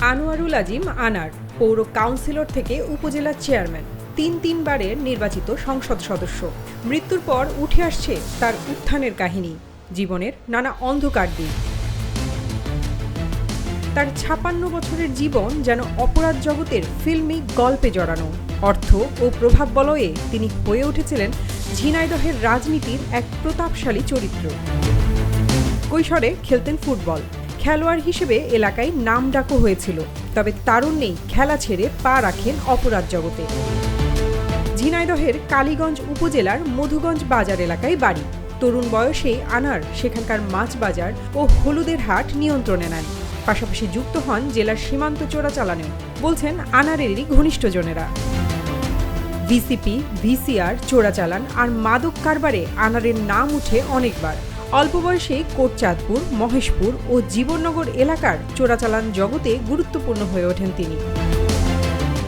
আনোয়ারুল আজিম আনার, পৌর কাউন্সিলর থেকে উপজেলা চেয়ারম্যান, তিন তিনবারের নির্বাচিত সংসদ সদস্য। মৃত্যুর পর উঠে আসছে তার উত্থানের কাহিনী, জীবনের নানা অন্ধকার দিক। তার ছাপান্ন বছরের জীবন যেন অপরাধ জগতের ফিল্মি গল্পে জড়ানো। অর্থ ও প্রভাব বলয়ে তিনি হয়ে উঠেছিলেন ঝিনাইদহের রাজনীতির এক প্রতাপশালী চরিত্র। কৈশোরে খেলতেন ফুটবল। খেলোয়াড় হিসেবে এলাকায় নাম ডাকও হয়েছিল, তবে তারুণ্যেই খেলা ছেড়ে পা রাখেন অপরাধ জগতে। ঝিনাইদহের কালীগঞ্জ উপজেলার মধুগঞ্জ বাজার এলাকায় বাড়ি। তরুণ বয়সে আনার সেখানকার মাছ বাজার ও হলুদের হাট নিয়ন্ত্রণে নেন। পাশাপাশি যুক্ত হন জেলার সীমান্ত চোরাচালানেও বলছেন আনারেরই ঘনিষ্ঠজনেরা ভিসিপি, ভিসিআর চোরাচালান আর মাদক কারবারে আনারের নাম উঠে অনেকবার। অল্প বয়সে কোটচাঁদপুর, মহেশপুর ও জীবননগর এলাকার চোরাচালান জগতে গুরুত্বপূর্ণ হয়ে ওঠেন তিনি।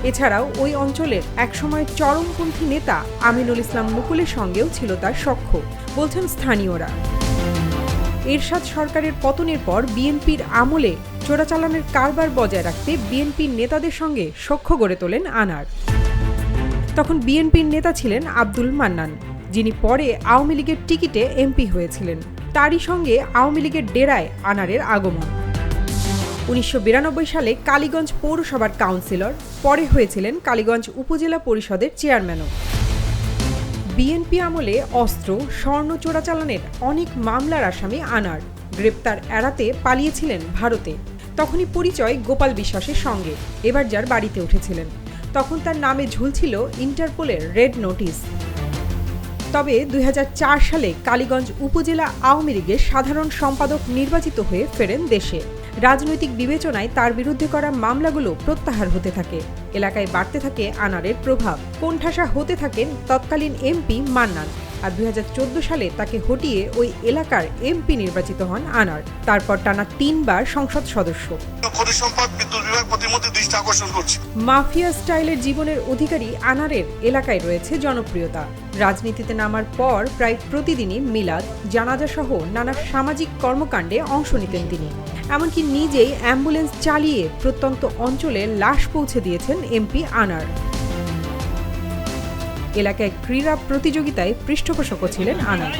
এছাড়াও ওই অঞ্চলের একসময় চরমপন্থী নেতা আমিনুল ইসলাম মুকুলের সঙ্গেও ছিল তার সখ্য, বলছেন স্থানীয়রা। এরশাদ সরকারের পতনের পর বিএনপির আমলে চোরাচালানের কারবার বজায় রাখতে বিএনপির নেতাদের সঙ্গে সখ্য গড়ে তোলেন আনার। তখন বিএনপির নেতা ছিলেন আব্দুল মান্নান, যিনি পরে আওয়ামী লীগের টিকিটে এমপি হয়েছিলেন। তারই সঙ্গে আওয়ামী লীগের ডেরায় আনারের আগমন। উনিশশো বিরানব্বই সালে কালীগঞ্জ পৌরসভার কাউন্সিলর, পরে হয়েছিলেন কালীগঞ্জ উপজেলা পরিষদের চেয়ারম্যানও। বিএনপি আমলে অস্ত্র, স্বর্ণ চোরাচালানের অনেক মামলার আসামি আনার। গ্রেপ্তার এড়াতে পালিয়েছিলেন ভারতে। তখনই পরিচয় গোপাল বিশ্বাসের সঙ্গে। এবার যার বাড়িতে উঠেছিলেন। তখন তার নামে ঝুলছিল ইন্টারপোলের রেড নোটিশ। তবে দুই হাজার চার সালে কালীগঞ্জ উপজেলা আওয়ামী লীগের সাধারণ সম্পাদক নির্বাচিত হয়ে ফেরেন দেশে। রাজনৈতিক বিবেচনায় তার বিরুদ্ধে করা মামলাগুলো প্রত্যাহার হতে থাকে। এলাকায় বাড়তে থাকে আনারের প্রভাব। কোণঠাসা হতে থাকেন তৎকালীন এমপি মান্নান। আর দুই হাজার চোদ্দ সালে তাকে হটিয়ে ওই এলাকার এমপি নির্বাচিত হন আনার। তারপর টানা তিনবার সংসদ সদস্য। মাফিয়া স্টাইলের জীবনের অধিকারী আনারের এলাকায় রয়েছে জনপ্রিয়তা। রাজনীতিতে নামার পর প্রায় প্রতিদিনই মিলাদ জানাজা সহ নানা সামাজিক কর্মকাণ্ডে অংশ নিতেন তিনি। এমনকি নিজেই অ্যাম্বুলেন্স চালিয়ে প্রত্যন্ত অঞ্চলে লাশ পৌঁছে দিয়েছেন এমপি আনার। এলাকায় ক্রীড়া প্রতিযোগিতায় পৃষ্ঠপোষকও ছিলেন আনার